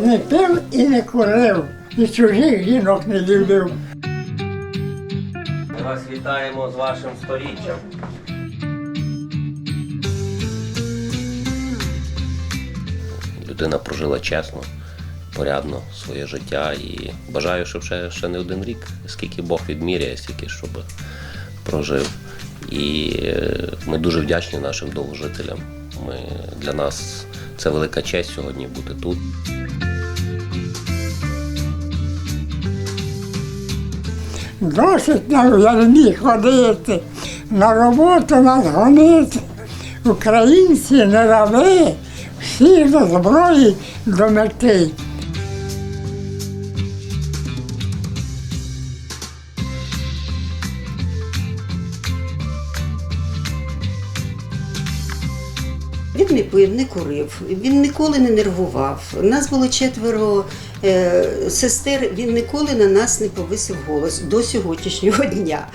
не пив і не курив, і чужих жінок не любив. Ми вас вітаємо з вашим сторіччям. Людина прожила чесно, порядно своє життя і бажаю, щоб ще, ще не один рік, скільки Бог відміряє, стільки щоб прожив. І е, ми дуже вдячні нашим довжителям. Ми, для нас це велика честь сьогодні бути тут. Досить нам не міг ходити. На роботу нас гонити. Українці не раби, всі до зброї до мети. Він не пив, не курив, він ніколи не нервував. У Нас було четверо е, сестер, він ніколи на нас не повисив голос до сьогоднішнього дня.